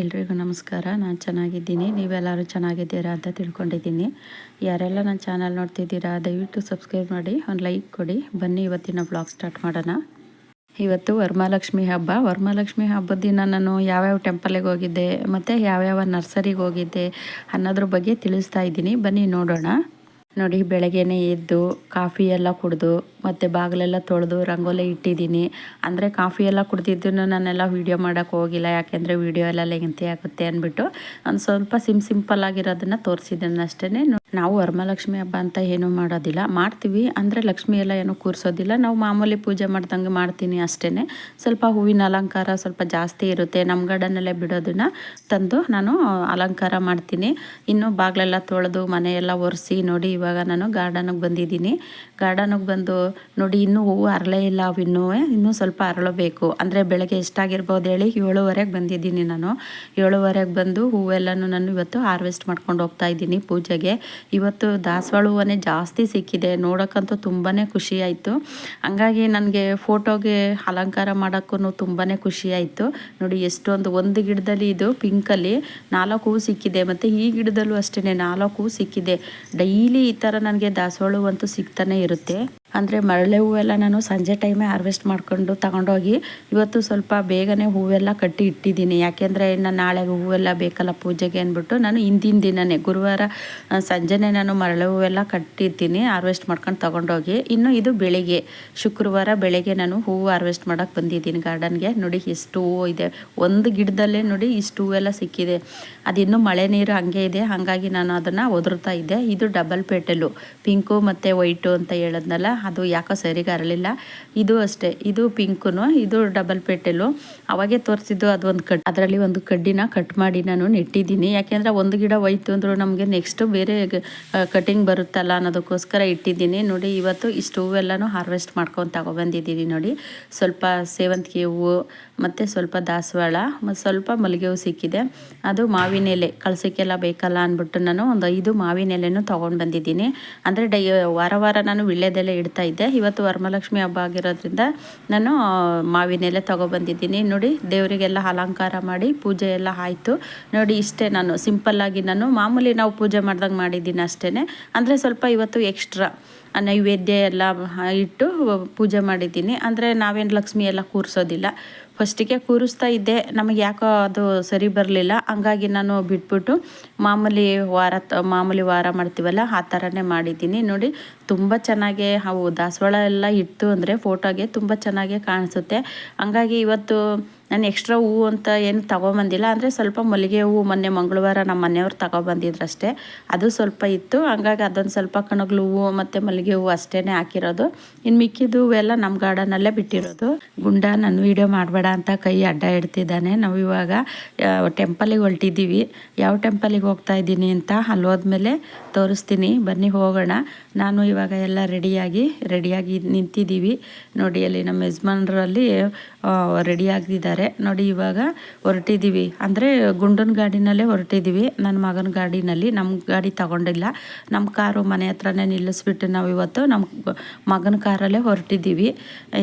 ಎಲ್ರಿಗೂ ನಮಸ್ಕಾರ. ನಾನು ಚೆನ್ನಾಗಿದ್ದೀನಿ. ನೀವೆಲ್ಲರೂ ಚೆನ್ನಾಗಿದ್ದೀರಾ ಅಂತ ತಿಳ್ಕೊಂಡಿದ್ದೀನಿ. ಯಾರೆಲ್ಲ ನನ್ನ ಚಾನಲ್ ನೋಡ್ತಿದ್ದೀರಾ, ದಯವಿಟ್ಟು ಸಬ್ಸ್ಕ್ರೈಬ್ ಮಾಡಿ, ಒಂದು ಲೈಕ್ ಕೊಡಿ. ಬನ್ನಿ ಇವತ್ತಿನ ಬ್ಲಾಗ್ ಸ್ಟಾರ್ಟ್ ಮಾಡೋಣ. ಇವತ್ತು ವರಮಹಾಲಕ್ಷ್ಮಿ ಹಬ್ಬ. ವರಮಹಾಲಕ್ಷ್ಮಿ ಹಬ್ಬದ ದಿನ ನಾನು ಯಾವ್ಯಾವ ಟೆಂಪಲಿಗೆ ಹೋಗಿದ್ದೆ, ಮತ್ತು ಯಾವ್ಯಾವ ನರ್ಸರಿಗೆ ಹೋಗಿದ್ದೆ ಅನ್ನೋದ್ರ ಬಗ್ಗೆ ತಿಳಿಸ್ತಾ ಇದ್ದೀನಿ. ಬನ್ನಿ ನೋಡೋಣ. ನೋಡಿ, ಬೆಳಗ್ಗೆನೇ ಎದ್ದು ಕಾಫಿ ಎಲ್ಲ ಕುಡಿದು ಮತ್ತು ಬಾಗಿಲೆಲ್ಲ ತೊಳೆದು ರಂಗೋಲಿ ಇಟ್ಟಿದ್ದೀನಿ. ಅಂದರೆ ಕಾಫಿ ಎಲ್ಲ ಕುಡ್ದಿದ್ದನ್ನು ನಾನೆಲ್ಲ ವೀಡಿಯೋ ಮಾಡೋಕ್ಕೆ ಹೋಗಿಲ್ಲ. ಯಾಕೆಂದರೆ ವೀಡಿಯೋ ಎಲ್ಲ ಲೆಂತಿ ಆಗುತ್ತೆ ಅಂದ್ಬಿಟ್ಟು. ಒಂದು ಸ್ವಲ್ಪ ಸಿಮ್ ಸಿಂಪಲ್ ಆಗಿರೋದನ್ನು ತೋರಿಸಿದ್ದೇನೆ ಅಷ್ಟೇ ನಾವು ವರಮಹಾಲಕ್ಷ್ಮಿ ಹಬ್ಬ ಅಂತ ಏನೂ ಮಾಡೋದಿಲ್ಲ. ಮಾಡ್ತೀವಿ, ಅಂದರೆ ಲಕ್ಷ್ಮಿ ಎಲ್ಲ ಏನೂ ಕೂರಿಸೋದಿಲ್ಲ. ನಾವು ಮಾಮೂಲಿ ಪೂಜೆ ಮಾಡ್ದಂಗೆ ಮಾಡ್ತೀನಿ ಅಷ್ಟೇ ಸ್ವಲ್ಪ ಹೂವಿನ ಅಲಂಕಾರ ಸ್ವಲ್ಪ ಜಾಸ್ತಿ ಇರುತ್ತೆ. ನಮ್ಮ ಗಾರ್ಡನಲ್ಲೇ ಬಿಡೋದನ್ನು ತಂದು ನಾನು ಅಲಂಕಾರ ಮಾಡ್ತೀನಿ. ಇನ್ನು ಬಾಗಿಲೆಲ್ಲ ತೊಳೆದು ಮನೆಯೆಲ್ಲ ಒರೆಸಿ ನೋಡಿ ಇವಾಗ ನಾನು ಗಾರ್ಡನಿಗೆ ಬಂದಿದ್ದೀನಿ. ಗಾರ್ಡನಿಗೆ ಬಂದು ನೋಡಿ ಇನ್ನೂ ಹೂವು ಅರಳೇ ಇಲ್ಲ ಅವಿನ್ನೂ ಇನ್ನೂ ಸ್ವಲ್ಪ ಅರಳಬೇಕು. ಅಂದರೆ ಬೆಳಗ್ಗೆ ಎಷ್ಟಾಗಿರ್ಬೋದು ಹೇಳಿ ಏಳುವರೆಗೆ ಬಂದಿದ್ದೀನಿ ನಾನು. ಏಳುವರೆಗೆ ಬಂದು ಹೂವೆಲ್ಲನೂ ನಾನು ಇವತ್ತು ಹಾರ್ವೆಸ್ಟ್ ಮಾಡ್ಕೊಂಡು ಹೋಗ್ತಾ ಇದ್ದೀನಿ ಪೂಜೆಗೆ. ಇವತ್ತು ದಾಸವಾಳ ಹೂವನೇ ಜಾಸ್ತಿ ಸಿಕ್ಕಿದೆ, ನೋಡೋಕ್ಕಂತೂ ತುಂಬಾ ಖುಷಿ ಆಯಿತು. ಹಂಗಾಗಿ ನನಗೆ ಫೋಟೋಗೆ ಅಲಂಕಾರ ಮಾಡೋಕ್ಕೂ ತುಂಬಾ ಖುಷಿ ಆಯಿತು. ನೋಡಿ, ಎಷ್ಟೊಂದು ಒಂದು ಗಿಡದಲ್ಲಿ ಇದು ಪಿಂಕಲ್ಲಿ ನಾಲ್ಕು ಹೂವು ಸಿಕ್ಕಿದೆ. ಮತ್ತು ಈ ಗಿಡದಲ್ಲೂ ಅಷ್ಟೇ ನಾಲ್ಕು ಹೂವು ಸಿಕ್ಕಿದೆ. ಡೈಲಿ ಈ ಥರ ನನಗೆ ದಾಸವಾಳ ಹೂವಂತೂ ಸಿಗ್ತಾನೆ ಇರುತ್ತೆ. ಅಂದರೆ ಮರಳೆ ಹೂವೆಲ್ಲ ನಾನು ಸಂಜೆ ಟೈಮೇ ಹಾರ್ವೆಸ್ಟ್ ಮಾಡ್ಕೊಂಡು ತಗೊಂಡೋಗಿ ಇವತ್ತು ಸ್ವಲ್ಪ ಬೇಗನೆ ಹೂವೆಲ್ಲ ಕಟ್ಟಿ ಇಟ್ಟಿದ್ದೀನಿ. ಯಾಕೆಂದರೆ ಇನ್ನು ನಾಳೆ ಹೂವೆಲ್ಲ ಬೇಕಲ್ಲ ಪೂಜೆಗೆ ಅಂದ್ಬಿಟ್ಟು ನಾನು ಹಿಂದಿನ ದಿನನೇ ಗುರುವಾರ ಸಂಜೆನೇ ನಾನು ಮರಳೆ ಹೂವೆಲ್ಲ ಕಟ್ಟಿರ್ತೀನಿ, ಹಾರ್ವೆಸ್ಟ್ ಮಾಡ್ಕೊಂಡು ತಗೊಂಡೋಗಿ. ಇನ್ನು ಇದು ಬೆಳಿಗ್ಗೆ, ಶುಕ್ರವಾರ ಬೆಳಗ್ಗೆ ನಾನು ಹೂವು ಹಾರ್ವೆಸ್ಟ್ ಮಾಡೋಕ್ಕೆ ಬಂದಿದ್ದೀನಿ ಗಾರ್ಡನ್ಗೆ. ನೋಡಿ ಇಷ್ಟು ಹೂವು ಇದೆ. ಒಂದು ಗಿಡದಲ್ಲೇ ನೋಡಿ ಇಷ್ಟು ಹೂವೆಲ್ಲ ಸಿಕ್ಕಿದೆ. ಅದಿನ್ನೂ ಮಳೆ ನೀರು ಹಂಗೆ ಇದೆ. ಹಾಗಾಗಿ ನಾನು ಅದನ್ನು ಒದರ್ತಾ ಇದ್ದೆ. ಇದು ಡಬಲ್ ಪೇಟೆಲು ಪಿಂಕು ಮತ್ತು ವೈಟು ಅಂತ ಹೇಳದ್ನಲ್ಲ ಅದು ಯಾಕೋ ಸರಿಗೆ ಅರಳಿಲ್ಲ. ಇದು ಅಷ್ಟೇ, ಇದು ಪಿಂಕು ಇದು ಡಬಲ್ ಪೇಟೆಲು ಅವಾಗೆ ತೋರಿಸಿದ್ದು ಅದು ಒಂದು ಕಟ್ ಅದರಲ್ಲಿ ಒಂದು ಕಡ್ಡಿನ ಕಟ್ ಮಾಡಿ ನಾನು ನೆಟ್ಟಿದ್ದೀನಿ. ಯಾಕೆಂದರೆ ಒಂದು ಗಿಡ ಹೋಯ್ತು ಅಂದರೂ ನಮಗೆ ನೆಕ್ಸ್ಟ್ ಬೇರೆ ಕಟಿಂಗ್ ಬರುತ್ತಲ್ಲ ಅನ್ನೋದಕ್ಕೋಸ್ಕರ ಇಟ್ಟಿದ್ದೀನಿ. ನೋಡಿ, ಇವತ್ತು ಇಷ್ಟು ಹೂವೆಲ್ಲನೂ ಹಾರ್ವೆಸ್ಟ್ ಮಾಡ್ಕೊಂಡು ತಗೊಬಂದಿದ್ದೀನಿ ನೋಡಿ. ಸ್ವಲ್ಪ ಸೇವಂತಿಗೆ ಹೂವು, ಮತ್ತು ಸ್ವಲ್ಪ ದಾಸವಾಳ ಮತ್ತು ಸ್ವಲ್ಪ ಮಲ್ಲಿಗೆ ಹೂವು ಸಿಕ್ಕಿದೆ. ಅದು ಮಾವಿನ ಎಲೆ, ಕಳ್ಸೋಕ್ಕೆಲ್ಲ ಬೇಕಲ್ಲ ಅಂದ್ಬಿಟ್ಟು ನಾನು ಒಂದು ಐದು ಮಾವಿನ ಎಲೆನೂ ತೊಗೊಂಡು ಬಂದಿದ್ದೀನಿ. ಅಂದರೆ ಡೈ, ವಾರ ವಾರ ನಾನು ವಿಳ್ಯದೆಲೆ ಇಡ್ತಾ ಇದ್ದೆ ಇವತ್ತು ವರಮಹಾಲಕ್ಷ್ಮಿ ಹಬ್ಬ ಆಗಿರೋದ್ರಿಂದ ನಾನು ಮಾವಿನೆಲೆ ತೊಗೊಬಂದಿದ್ದೀನಿ. ನೋಡಿ, ದೇವರಿಗೆಲ್ಲ ಅಲಂಕಾರ ಮಾಡಿ ಪೂಜೆ ಎಲ್ಲ ಆಯಿತು. ನೋಡಿ, ಇಷ್ಟೇ ನಾನು ಸಿಂಪಲ್ಲಾಗಿ ನಾನು, ಮಾಮೂಲಿ ನಾವು ಪೂಜೆ ಮಾಡ್ದಂಗೆ ಮಾಡಿದ್ದೀನಿ ಅಷ್ಟೇ ಅಂದರೆ ಸ್ವಲ್ಪ ಇವತ್ತು ಎಕ್ಸ್ಟ್ರಾ ನೈವೇದ್ಯ ಎಲ್ಲ ಇಟ್ಟು ಪೂಜೆ ಮಾಡಿದ್ದೀನಿ. ಅಂದರೆ ನಾವೇನು ಲಕ್ಷ್ಮಿ ಎಲ್ಲ ಕೂರಿಸೋದಿಲ್ಲ. ಫಸ್ಟಿಗೆ ಕೂರಿಸ್ತಾ ಇದ್ದೆ. ನಮಗೆ ಯಾಕೋ ಅದು ಸರಿ ಬರಲಿಲ್ಲ. ಹಂಗಾಗಿ ನಾನು ಬಿಟ್ಬಿಟ್ಟು ಮಾಮೂಲಿ ವಾರ ಮಾಮೂಲಿ ವಾರ ಮಾಡ್ತೀವಲ್ಲ, ಆ ಥರನೇ ಮಾಡಿದ್ದೀನಿ. ನೋಡಿ, ತುಂಬ ಚೆನ್ನಾಗಿ ಅವು ದಾಸವಾಳ ಎಲ್ಲ ಇಟ್ಟು ಅಂದರೆ ಫೋಟೋಗೆ ತುಂಬ ಚೆನ್ನಾಗೇ ಕಾಣಿಸುತ್ತೆ. ಹಂಗಾಗಿ ಇವತ್ತು ನಾನು ಎಕ್ಸ್ಟ್ರಾ ಹೂವು ಅಂತ ಏನು ತಗೊಬಂದಿಲ್ಲ. ಅಂದರೆ ಸ್ವಲ್ಪ ಮಲ್ಲಿಗೆ ಹೂವು ಮೊನ್ನೆ ಮಂಗಳವಾರ ನಮ್ಮ ಮನೆಯವ್ರು ತಗೊಬಂದಿದ್ರಷ್ಟೇ. ಅದು ಸ್ವಲ್ಪ ಇತ್ತು. ಹಂಗಾಗಿ ಅದೊಂದು ಸ್ವಲ್ಪ ಕಣಗ್ಲು ಹೂವು ಮತ್ತು ಮಲ್ಲಿಗೆ ಹೂವು ಅಷ್ಟೇ ಹಾಕಿರೋದು. ಇನ್ನು ಮಿಕ್ಕಿದ ಹೂವೆಲ್ಲ ನಮ್ಮ ಗಾರ್ಡನಲ್ಲೇ ಬಿಟ್ಟಿರೋದು. ಗುಂಡ ನಾನು ವೀಡಿಯೋ ಮಾಡಬೇಡ ಅಂತ ಕೈ ಅಡ್ಡ ಇಡ್ತಿದ್ದಾನೆ ನಾವು ಇವಾಗ ಟೆಂಪಲಿಗೆ ಹೊಲ್ಟಿದ್ದೀವಿ. ಯಾವ ಟೆಂಪಲಿಗೆ ಹೋಗ್ತಾ ಇದ್ದೀನಿ ಅಂತ ಅಲ್ಲಿ ಹೋದ್ಮೇಲೆ ತೋರಿಸ್ತೀನಿ. ಬನ್ನಿ, ಹೋಗೋಣ. ನಾನು ಇವಾಗ ಎಲ್ಲ ರೆಡಿಯಾಗಿ ರೆಡಿಯಾಗಿ ನಿಂತಿದ್ದೀವಿ. ನೋಡಿ, ಅಲ್ಲಿ ನಮ್ಮ ಯಜಮಾನರಲ್ಲಿ ರೆಡಿಯಾಗಿದ್ದಾರೆ ನೋಡಿ, ಇವಾಗ ಹೊರಟಿದ್ದೀವಿ. ಅಂದರೆ ಗುಂಡನ ಗಾಡಿನಲ್ಲೇ ಹೊರಟಿದ್ದೀವಿ. ನನ್ನ ಮಗನ ಗಾಡಿನಲ್ಲಿ. ನಮ್ಮ ಗಾಡಿ ತಗೊಂಡಿಲ್ಲ. ನಮ್ಮ ಕಾರು ಮನೆ ಹತ್ರನೇ ನಿಲ್ಲಿಸ್ಬಿಟ್ಟು ನಾವು ಇವತ್ತು ನಮ್ಮ ಮಗನ ಕಾರಲ್ಲೇ ಹೊರಟಿದ್ದೀವಿ.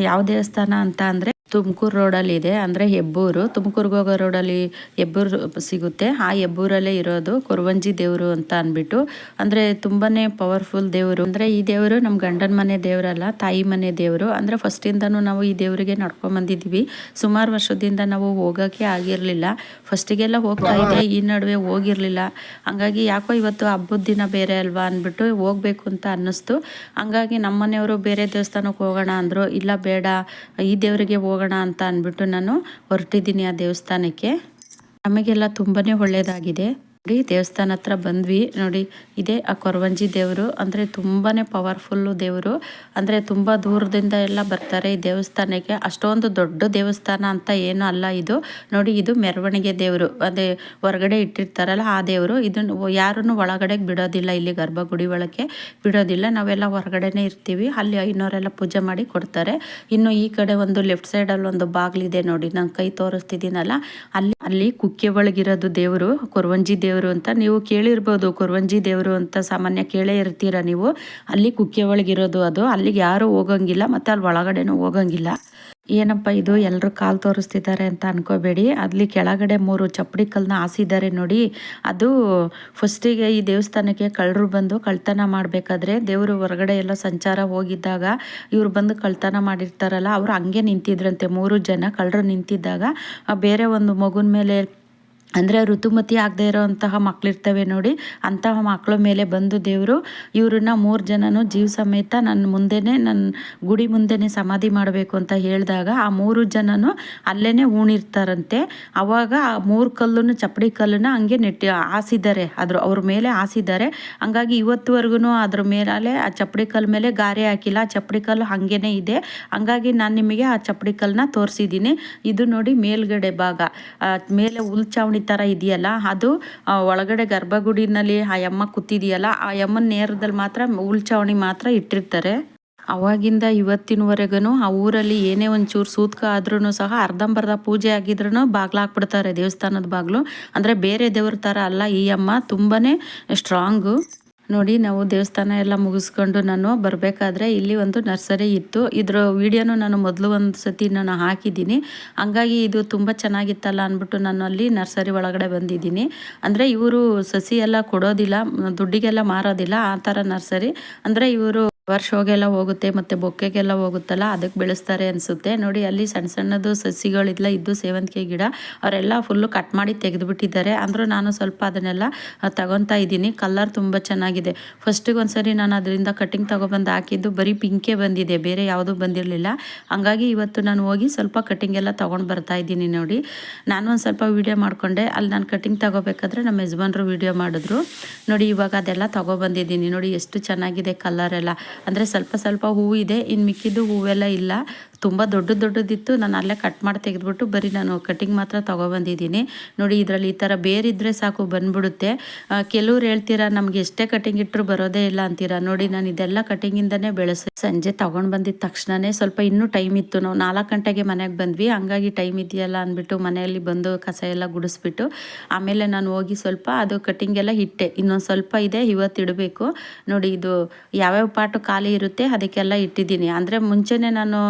ಯಾವ ದೇವಸ್ಥಾನ ಅಂತ ಅಂದರೆ ತುಮಕೂರು ರೋಡಲ್ಲಿ ಇದೆ. ಅಂದರೆ ಹೆಬ್ಬೂರು, ತುಮಕೂರಿಗೆ ಹೋಗೋ ರೋಡಲ್ಲಿ ಹೆಬ್ಬೂರು ಸಿಗುತ್ತೆ. ಆ ಹೆಬ್ಬೂರಲ್ಲೇ ಇರೋದು ಕೊರವಂಜಿ ದೇವರು ಅಂತ ಅಂದ್ಬಿಟ್ಟು. ಅಂದರೆ ತುಂಬಾ ಪವರ್ಫುಲ್ ದೇವರು. ಅಂದರೆ ಈ ದೇವರು ನಮ್ಮ ಗಂಡನ ಮನೆ ದೇವರಲ್ಲ, ತಾಯಿ ಮನೆ ದೇವರು. ಅಂದರೆ ಫಸ್ಟಿಂದನೂ ನಾವು ಈ ದೇವರಿಗೆ ನಡ್ಕೊಂಬಂದಿದ್ದೀವಿ ಸುಮಾರು ವರ್ಷದಿಂದ ನಾವು ಹೋಗೋಕ್ಕೆ ಆಗಿರಲಿಲ್ಲ. ಫಸ್ಟಿಗೆಲ್ಲ ಹೋಗ್ತಾ ಇದ್ದೆ ಈ ನಡುವೆ ಹೋಗಿರಲಿಲ್ಲ. ಹಂಗಾಗಿ ಯಾಕೋ ಇವತ್ತು ಹಬ್ಬದ ದಿನ ಬೇರೆ ಅಲ್ವಾ ಅಂದ್ಬಿಟ್ಟು ಹೋಗಬೇಕು ಅಂತ ಅನ್ನಿಸ್ತು. ಹಂಗಾಗಿ ನಮ್ಮ ಮನೆಯವರು ಬೇರೆ ದೇವಸ್ಥಾನಕ್ಕೆ ಹೋಗೋಣ ಅಂದರು, ಇಲ್ಲ ಬೇಡ, ಈ ದೇವರಿಗೆ ಹೋಗೋಣ ಹೋಗೋಣ ಅಂತ ಅಂದ್ಬಿಟ್ಟು ನಾನು ಹೊರಟಿದ್ದೀನಿ ಆ ದೇವಸ್ಥಾನಕ್ಕೆ. ನಮಗೆಲ್ಲ ತುಂಬಾ ಒಳ್ಳೆಯದಾಗಿದೆ ದೇವಸ್ಥಾನ ಹತ್ರ ಬಂದ್ವಿ. ನೋಡಿ, ಇದೇ ಆ ಕೊರವಂಜಿ ದೇವರು. ಅಂದರೆ ತುಂಬಾ ಪವರ್ಫುಲ್ಲು ದೇವರು. ಅಂದರೆ ತುಂಬ ದೂರದಿಂದ ಎಲ್ಲ ಬರ್ತಾರೆ ಈ ದೇವಸ್ಥಾನಕ್ಕೆ. ಅಷ್ಟೊಂದು ದೊಡ್ಡ ದೇವಸ್ಥಾನ ಅಂತ ಏನೂ ಅಲ್ಲ ಇದು. ನೋಡಿ, ಇದು ಮೆರವಣಿಗೆ ದೇವರು. ಅದೇ ಹೊರಗಡೆ ಇಟ್ಟಿರ್ತಾರಲ್ಲ ಆ ದೇವರು. ಇದನ್ನು ಯಾರೂ ಒಳಗಡೆ ಬಿಡೋದಿಲ್ಲ ಇಲ್ಲಿ ಗರ್ಭಗುಡಿ ಒಳಗೆ ಬಿಡೋದಿಲ್ಲ. ನಾವೆಲ್ಲ ಹೊರಗಡೆನೇ ಇರ್ತೀವಿ. ಅಲ್ಲಿ ಐನೋರೆಲ್ಲ ಪೂಜೆ ಮಾಡಿ ಕೊಡ್ತಾರೆ. ಇನ್ನು ಈ ಕಡೆ ಒಂದು ಲೆಫ್ಟ್ ಸೈಡಲ್ಲಿ ಒಂದು ಬಾಗಿಲಿದೆ ನೋಡಿ. ನಾನು ಕೈ ತೋರಿಸ್ತಿದ್ದೀನಲ್ಲ. ಅಲ್ಲಿ ಅಲ್ಲಿ ಕುಕ್ಕೆ ಒಳಗಿರೋದು ದೇವರು, ಕೊರವಂಜಿ ದೇವರು. ದೇವರು ಅಂತ ನೀವು ಕೇಳಿರ್ಬೋದು, ಕುರ್ವಂಜಿ ದೇವರು ಅಂತ ಸಾಮಾನ್ಯ ಕೇಳೇ ಇರ್ತೀರ ನೀವು. ಅಲ್ಲಿ ಕುಕ್ಕೆ ಒಳಗಿರೋದು ಅದು. ಅಲ್ಲಿಗೆ ಯಾರೂ ಹೋಗಂಗಿಲ್ಲ, ಮತ್ತು ಅಲ್ಲಿ ಒಳಗಡೆನೂ ಹೋಗಂಗಿಲ್ಲ. ಏನಪ್ಪ ಇದು? ಎಲ್ಲರೂ ಕಾಲು ತೋರಿಸ್ತಿದ್ದಾರೆ ಅಂತ ಅನ್ಕೋಬೇಡಿ. ಅಲ್ಲಿ ಕೆಳಗಡೆ ಮೂರು ಚಪ್ಪಡಿ ಕಲ್ಲನ್ನ ಹಾಸಿದ್ದಾರೆ ನೋಡಿ. ಅದು ಫಸ್ಟಿಗೆ ಈ ದೇವಸ್ಥಾನಕ್ಕೆ ಕಳ್ಳರು ಬಂದು ಕಳ್ತನ ಮಾಡಬೇಕಾದ್ರೆ ದೇವರು ಹೊರಗಡೆ ಎಲ್ಲ ಸಂಚಾರ ಹೋಗಿದ್ದಾಗ ಇವ್ರು ಬಂದು ಕಳ್ತನ ಮಾಡಿರ್ತಾರಲ್ಲ, ಅವರು ಹಂಗೆ ನಿಂತಿದ್ರಂತೆ. ಮೂರು ಜನ ಕಳ್ಳರು ನಿಂತಿದ್ದಾಗ ಬೇರೆ ಒಂದು ಮಗುನ ಮೇಲೆ ಅಂದರೆ ಋತುಮತಿ ಆಗದೆ ಇರೋವಂತಹ ಮಕ್ಕಳಿರ್ತವೆ ನೋಡಿ, ಅಂತಹ ಮಕ್ಕಳ ಮೇಲೆ ಬಂದು ದೇವರು ಇವ್ರನ್ನ ಮೂರು ಜನನು ಜೀವ ಸಮೇತ ನನ್ನ ಮುಂದೆನೇ ನನ್ನ ಗುಡಿ ಮುಂದೆನೇ ಸಮಾಧಿ ಮಾಡಬೇಕು ಅಂತ ಹೇಳಿದಾಗ ಆ ಮೂರು ಜನನು ಅಲ್ಲೇ ಊಣಿರ್ತಾರಂತೆ. ಅವಾಗ ಆ ಮೂರು ಕಲ್ಲನ್ನು ಚಪ್ಪಡಿ ಕಲ್ಲನ್ನು ಹಂಗೆ ನೆಟ್ಟಿ ಹಾಸಿದ್ದಾರೆ, ಅದ್ರ ಅವ್ರ ಮೇಲೆ ಹಾಸಿದ್ದಾರೆ. ಹಂಗಾಗಿ ಇವತ್ತುವರೆಗೂ ಅದ್ರ ಮೇಲೆ ಆ ಚಪ್ಪಡಿ ಕಲ್ಲು ಮೇಲೆ ಗಾರೆ ಹಾಕಿಲ್ಲ, ಆ ಚಪ್ಪಡಿ ಕಲ್ಲು ಹಾಗೇನೆ ಇದೆ. ಹಂಗಾಗಿ ನಾನು ನಿಮಗೆ ಆ ಚಪ್ಪಡಿ ಕಲ್ಲನ್ನ ತೋರಿಸಿದ್ದೀನಿ. ಇದು ನೋಡಿ ಮೇಲ್ಗಡೆ ಭಾಗ. ಮೇಲೆ ಉಲ್ಚಾವಣಿ ಥರ ಇದೆಯಲ್ಲ, ಅದು ಒಳಗಡೆ ಗರ್ಭಗುಡಿನಲ್ಲಿ ಆ ಯಮ್ಮ ಕೂತಿದೆಯಲ್ಲ, ಆ ಯಮ್ಮನ ನೇರದಲ್ಲಿ ಮಾತ್ರ ಉಲ್ಚಾವಣಿ ಮಾತ್ರ ಇಟ್ಟಿರ್ತಾರೆ. ಅವಾಗಿಂದ ಇವತ್ತಿನವರೆಗೂ ಆ ಊರಲ್ಲಿ ಏನೇ ಒಂಚೂರು ಸೂತ್ಕ ಆದ್ರೂ ಸಹ ಅರ್ಧಂಬರ್ಧ ಪೂಜೆ ಆಗಿದ್ರೂ ಬಾಗ್ಲು ಹಾಕ್ಬಿಡ್ತಾರೆ ದೇವಸ್ಥಾನದ ಬಾಗಿಲು. ಅಂದರೆ ಬೇರೆ ದೇವ್ರ ಥರ ಅಲ್ಲ ಈ ಅಮ್ಮ ತುಂಬಾ ಸ್ಟ್ರಾಂಗು ನೋಡಿ ನಾವು ದೇವಸ್ಥಾನ ಎಲ್ಲ ಮುಗಿಸ್ಕೊಂಡು ನಾನು ಬರಬೇಕಾದ್ರೆ ಇಲ್ಲಿ ಒಂದು ನರ್ಸರಿ ಇತ್ತು. ಇದರ ವಿಡಿಯೋನು ನಾನು ಮೊದಲು ಒಂದು ಸತಿ ನಾನು ಹಾಕಿದ್ದೀನಿ. ಹಂಗಾಗಿ ಇದು ತುಂಬ ಚೆನ್ನಾಗಿತ್ತಲ್ಲ ಅಂದ್ಬಿಟ್ಟು ನಾನು ಅಲ್ಲಿ ನರ್ಸರಿ ಒಳಗಡೆ ಬಂದಿದ್ದೀನಿ. ಅಂದರೆ ಇವರು ಸಸಿ ಎಲ್ಲ ಕೊಡೋದಿಲ್ಲ, ದುಡ್ಡಿಗೆಲ್ಲ ಮಾರೋದಿಲ್ಲ, ಆ ಥರ ನರ್ಸರಿ. ಅಂದರೆ ಇವರು ವರ್ಷೋಗೆಲ್ಲ ಹೋಗುತ್ತೆ ಮತ್ತು ಬೊಕ್ಕೆಗೆಲ್ಲ ಹೋಗುತ್ತಲ್ಲ, ಅದಕ್ಕೆ ಬೆಳೆಸ್ತಾರೆ ಅನಿಸುತ್ತೆ. ನೋಡಿ, ಅಲ್ಲಿ ಸಣ್ಣ ಸಣ್ಣದು ಸಸಿಗಳಿಲ್ಲ ಇದ್ದು ಸೇವಂತಿಗೆ ಗಿಡ, ಅವರೆಲ್ಲ ಫುಲ್ಲು ಕಟ್ ಮಾಡಿ ತೆಗೆದುಬಿಟ್ಟಿದ್ದಾರೆ. ಅಂದರೂ ನಾನು ಸ್ವಲ್ಪ ಅದನ್ನೆಲ್ಲ ತಗೊತಾ ಇದ್ದೀನಿ. ಕಲರ್ ತುಂಬ ಚೆನ್ನಾಗಿದೆ. ಫಸ್ಟಿಗೆ ಒಂದ್ಸರಿ ನಾನು ಅದರಿಂದ ಕಟ್ಟಿಂಗ್ ತೊಗೊಬಂದು ಹಾಕಿದ್ದು ಬರೀ ಪಿಂಕೆ ಬಂದಿದೆ, ಬೇರೆ ಯಾವುದೂ ಬಂದಿರಲಿಲ್ಲ. ಹಂಗಾಗಿ ಇವತ್ತು ನಾನು ಹೋಗಿ ಸ್ವಲ್ಪ ಕಟ್ಟಿಂಗ್ ಎಲ್ಲ ತೊಗೊಂಡು ಬರ್ತಾ ಇದ್ದೀನಿ ನೋಡಿ. ನಾನು ಒಂದು ಸ್ವಲ್ಪ ವೀಡಿಯೋ ಮಾಡಿಕೊಂಡೆ. ಅಲ್ಲಿ ನಾನು ಕಟ್ಟಿಂಗ್ ತಗೋಬೇಕಾದ್ರೆ ನಮ್ಮ ಯಜಮಾನ್ರು ವೀಡಿಯೋ ಮಾಡಿದ್ರು. ನೋಡಿ, ಇವಾಗ ಅದೆಲ್ಲ ತೊಗೊಬಂದಿದ್ದೀನಿ. ನೋಡಿ, ಎಷ್ಟು ಚೆನ್ನಾಗಿದೆ ಕಲರ್ ಎಲ್ಲ. ಅಂದರೆ ಸ್ವಲ್ಪ ಸ್ವಲ್ಪ ಹೂವು ಇದೆ ಇನ್ನು ಮಿಕ್ಕಿದ್ದು ಹೂವೆಲ್ಲ ಇಲ್ಲ. ತುಂಬ ದೊಡ್ಡ ದೊಡ್ಡದಿತ್ತು. ನಾನು ಅಲ್ಲೇ ಕಟ್ ಮಾಡಿ ತೆಗೆದುಬಿಟ್ಟು ಬರೀ ನಾನು ಕಟಿಂಗ್ ಮಾತ್ರ ತೊಗೊಬಂದಿದ್ದೀನಿ. ನೋಡಿ ಇದರಲ್ಲಿ ಈ ಥರ ಬೇರಿದ್ದರೆ ಸಾಕು ಬಂದ್ಬಿಡುತ್ತೆ. ಕೆಲವ್ರು ಹೇಳ್ತೀರಾ, ನಮ್ಗೆ ಎಷ್ಟೇ ಕಟಿಂಗ್ ಇಟ್ಟರು ಬರೋದೇ ಇಲ್ಲ ಅಂತೀರಾ? ನೋಡಿ ನಾನು ಇದೆಲ್ಲ ಕಟಿಂಗಿಂದನೇ ಬೆಳೆಸಿ ಸಂಜೆ ತೊಗೊಂಡು ಬಂದಿದ್ದ ತಕ್ಷಣವೇ ಸ್ವಲ್ಪ ಇನ್ನೂ ಟೈಮ್ ಇತ್ತು. ನಾವು ನಾಲ್ಕು ಗಂಟೆಗೆ ಮನೆಗೆ ಬಂದ್ವಿ. ಹಂಗಾಗಿ ಟೈಮ್ ಇದೆಯಲ್ಲ ಅಂದ್ಬಿಟ್ಟು ಮನೆಯಲ್ಲಿ ಬಂದು ಕಸ ಎಲ್ಲ ಗುಡಿಸ್ಬಿಟ್ಟು ಆಮೇಲೆ ನಾನು ಹೋಗಿ ಸ್ವಲ್ಪ ಅದು ಕಟಿಂಗ್ ಎಲ್ಲ ಇಟ್ಟೆ. ಇನ್ನೊಂದು ಸ್ವಲ್ಪ ಇದೆ ಇವತ್ತು ಇಡಬೇಕು. ನೋಡಿ ಇದು ಯಾವ್ಯಾವ ಪಾಟು ಖಾಲಿ ಇರುತ್ತೆ ಅದಕ್ಕೆಲ್ಲ ಇಟ್ಟಿದ್ದೀನಿ. ಅಂದರೆ ಮುಂಚೆನೇ ನಾನು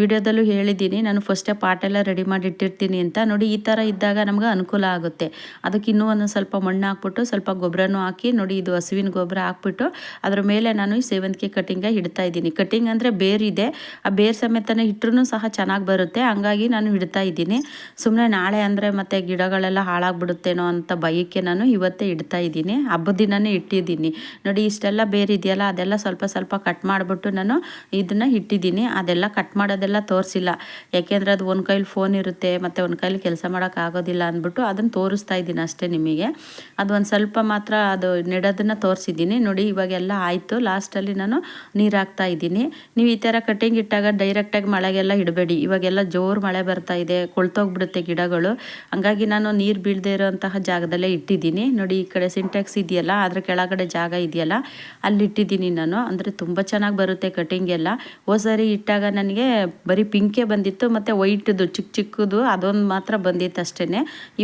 ವಿಡಿಯೋದಲ್ಲೂ ಹೇಳಿದ್ದೀನಿ. ನಾನು ಫಸ್ಟೇ ಪಾಟೆಲ್ಲ ರೆಡಿ ಮಾಡಿ ಇಟ್ಟಿರ್ತೀನಿ ಅಂತ. ನೋಡಿ, ಈ ಥರ ಇದ್ದಾಗ ನಮ್ಗೆ ಅನುಕೂಲ ಆಗುತ್ತೆ. ಅದಕ್ಕೆ ಇನ್ನೂ ಒಂದು ಸ್ವಲ್ಪ ಮಣ್ಣು ಹಾಕ್ಬಿಟ್ಟು, ಸ್ವಲ್ಪ ಗೊಬ್ಬರನೂ ಹಾಕಿ, ನೋಡಿ, ಇದು ಹಸುವಿನ ಗೊಬ್ಬರ ಹಾಕ್ಬಿಟ್ಟು, ಅದ್ರ ಮೇಲೆ ನಾನು ಈ ಸೇವಂತಿಗೆ ಕಟ್ಟಿಂಗ ಇಡ್ತಾ ಇದ್ದೀನಿ. ಕಟ್ಟಿಂಗ್ ಅಂದರೆ ಬೇರಿದೆ ಆ ಬೇರ್ ಸಮೇತನೇ ಇಟ್ಟರು ಸಹ ಚೆನ್ನಾಗಿ ಬರುತ್ತೆ. ಹಂಗಾಗಿ ನಾನು ಇಡ್ತಾ ಇದ್ದೀನಿ. ಸುಮ್ಮನೆ ನಾಳೆ ಅಂದರೆ ಮತ್ತೆ ಗಿಡಗಳೆಲ್ಲ ಹಾಳಾಗ್ಬಿಡುತ್ತೇನೋ ಅಂತ ಭಯಕ್ಕೆ ನಾನು ಇವತ್ತೇ ಇಡ್ತಾ ಇದ್ದೀನಿ. ಹಬ್ಬದ ದಿನನೇ ಇಟ್ಟಿದ್ದೀನಿ. ನೋಡಿ, ಇಷ್ಟೆಲ್ಲ ಬೇರಿದೆಯಲ್ಲ ಅದೆಲ್ಲ ಸ್ವಲ್ಪ ಸ್ವಲ್ಪ ಕಟ್ ಮಾಡಿಬಿಟ್ಟು ನಾನು ಇದನ್ನು ಇಟ್ಟಿದ್ದೀನಿ. ಅದೆಲ್ಲ ಕಟ್ ಮಾಡಿ ಮಾಡೋದೆಲ್ಲ ತೋರಿಸಿಲ್ಲ. ಯಾಕೆಂದರೆ ಅದು ಒಂದು ಕೈಲಿ ಫೋನ್ ಇರುತ್ತೆ, ಮತ್ತು ಒಂದು ಕೈಲಿ ಕೆಲಸ ಮಾಡೋಕ್ಕಾಗೋದಿಲ್ಲ ಅಂದ್ಬಿಟ್ಟು ಅದನ್ನು ತೋರಿಸ್ತಾ ಇದ್ದೀನಿ ಅಷ್ಟೇ ನಿಮಗೆ. ಅದು ಒಂದು ಸ್ವಲ್ಪ ಮಾತ್ರ ಅದು ನೆಡೋದನ್ನು ತೋರಿಸಿದ್ದೀನಿ. ನೋಡಿ, ಇವಾಗೆಲ್ಲ ಆಯಿತು. ಲಾಸ್ಟಲ್ಲಿ ನಾನು ನೀರು ಹಾಕ್ತಾ ಇದ್ದೀನಿ. ನೀವು ಈ ಥರ ಕಟ್ಟಿಂಗ್ ಇಟ್ಟಾಗ ಡೈರೆಕ್ಟಾಗಿ ಮಳೆಗೆಲ್ಲ ಇಡಬೇಡಿ. ಇವಾಗೆಲ್ಲ ಜೋರು ಮಳೆ ಬರ್ತಾ ಇದೆ, ಕೊಳ್ತೋಗ್ಬಿಡುತ್ತೆ ಗಿಡಗಳು. ಹಂಗಾಗಿ ನಾನು ನೀರು ಬೀಳದೇ ಇರೋಂತಹ ಜಾಗದಲ್ಲೇ ಇಟ್ಟಿದ್ದೀನಿ. ನೋಡಿ, ಈ ಕಡೆ ಸಿಂಟೆಕ್ಸ್ ಇದೆಯಲ್ಲ ಅದರ ಕೆಳಗಡೆ ಜಾಗ ಇದೆಯಲ್ಲ, ಅಲ್ಲಿ ಇಟ್ಟಿದ್ದೀನಿ ನಾನು. ಅಂದರೆ ತುಂಬ ಚೆನ್ನಾಗಿ ಬರುತ್ತೆ ಕಟಿಂಗ್ ಎಲ್ಲ. ಹೋಸರಿ ಇಟ್ಟಾಗ ನನಗೆ ಬರೀ ಪಿಂಕೆ ಬಂದಿತ್ತು, ಮತ್ತು ವೈಟ್ದು ಚಿಕ್ಕ ಚಿಕ್ಕದು, ಅದೊಂದು ಮಾತ್ರ ಬಂದಿತ್ತು ಅಷ್ಟೇ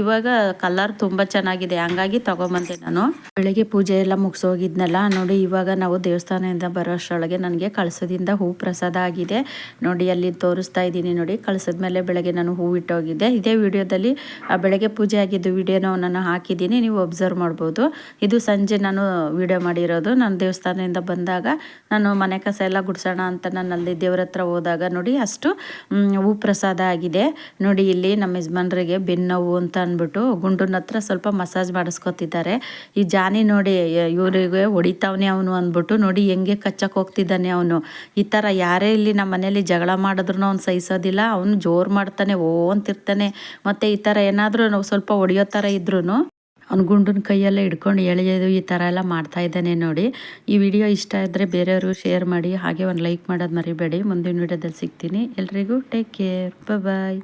ಇವಾಗ ಕಲರ್ ತುಂಬ ಚೆನ್ನಾಗಿದೆ, ಹಂಗಾಗಿ ತೊಗೊಂಬಂದೆ ನಾನು. ಬೆಳಗ್ಗೆ ಪೂಜೆ ಎಲ್ಲ ಮುಗಿಸೋಗಿದ್ನಲ್ಲ ನೋಡಿ ಇವಾಗ ನಾವು ದೇವಸ್ಥಾನದಿಂದ ಬರೋ ಅಷ್ಟರೊಳಗೆ ನನಗೆ ಕಳಸದಿಂದ ಹೂ ಪ್ರಸಾದ ಆಗಿದೆ. ನೋಡಿ, ಅಲ್ಲಿ ತೋರಿಸ್ತಾ ಇದ್ದೀನಿ ನೋಡಿ ಕಳಸದ ಮೇಲೆ ಬೆಳಗ್ಗೆ ನಾನು ಹೂ ಇಟ್ಟೋಗಿದ್ದೆ ಇದೇ ವಿಡಿಯೋದಲ್ಲಿ ಬೆಳಗ್ಗೆ ಪೂಜೆ ಆಗಿದ್ದು ವಿಡಿಯೋನ ನಾನು ಹಾಕಿದ್ದೀನಿ, ನೀವು ಒಬ್ಸರ್ವ್ ಮಾಡ್ಬೋದು. ಇದು ಸಂಜೆ ನಾನು ವಿಡಿಯೋ ಮಾಡಿರೋದು. ನಾನು ದೇವಸ್ಥಾನದಿಂದ ಬಂದಾಗ, ನಾನು ಮನೆ ಕಸ ಎಲ್ಲ ಗುಡಿಸೋಣ ಅಂತ ನಾನು ಅಲ್ಲಿ ದೇವ್ರ ಹತ್ರ ಹೋದಾಗ ನೋಡಿ ಅಷ್ಟು ಹೂ ಪ್ರಸಾದ ಆಗಿದೆ. ನೋಡಿ ಇಲ್ಲಿ ನಮ್ಮ ಯಜಮಾನ್ರಿಗೆ ಬೆನ್ನೋವು ಅಂತ ಅಂದ್ಬಿಟ್ಟು ಗುಂಡನ ಹತ್ರ ಸ್ವಲ್ಪ ಮಸಾಜ್ ಮಾಡಿಸ್ಕೊತಿದ್ದಾರೆ. ಈ ಜಾನಿ ನೋಡಿ ಇವರಿಗೆ ಹೊಡಿತಾವನೆ ಅವನು ಅಂದ್ಬಿಟ್ಟು ನೋಡಿ ಹೆಂಗೆ ಕಚ್ಚಕ್ಕೆ ಹೋಗ್ತಿದ್ದಾನೆ ಅವನು. ಈ ಥರ ಯಾರೇ ಇಲ್ಲಿ ನಮ್ಮ ಮನೇಲಿ ಜಗಳ ಮಾಡಿದ್ರು ಅವ್ನು ಸಹಿಸೋದಿಲ್ಲ, ಅವನು ಜೋರು ಮಾಡ್ತಾನೆ, ಓ ಅಂತಿರ್ತಾನೆ. ಮತ್ತು ಈ ಥರ ಏನಾದರೂ ನಾವು ಸ್ವಲ್ಪ ಹೊಡಿಯೋ ಥರ ಇದ್ರೂ ಅವ್ನು ಗುಂಡನ ಕೈಯೆಲ್ಲ ಹಿಡ್ಕೊಂಡು ಎಳೆಯೋದು ಈ ಥರ ಎಲ್ಲ ಮಾಡ್ತಾ ಇದ್ದಾನೆ ನೋಡಿ. ಈ ವಿಡಿಯೋ ಇಷ್ಟ ಇದ್ದರೆ ಬೇರೆಯವರು ಶೇರ್ ಮಾಡಿ, ಹಾಗೆ ಒಂದು ಲೈಕ್ ಮಾಡೋದು ಮರಿಬೇಡಿ. ಮುಂದಿನ ವಿಡಿಯೋದಲ್ಲಿ ಸಿಗ್ತೀನಿ. ಎಲ್ರಿಗೂ ಟೇಕ್ ಕೇರ್ ಬಾಯ್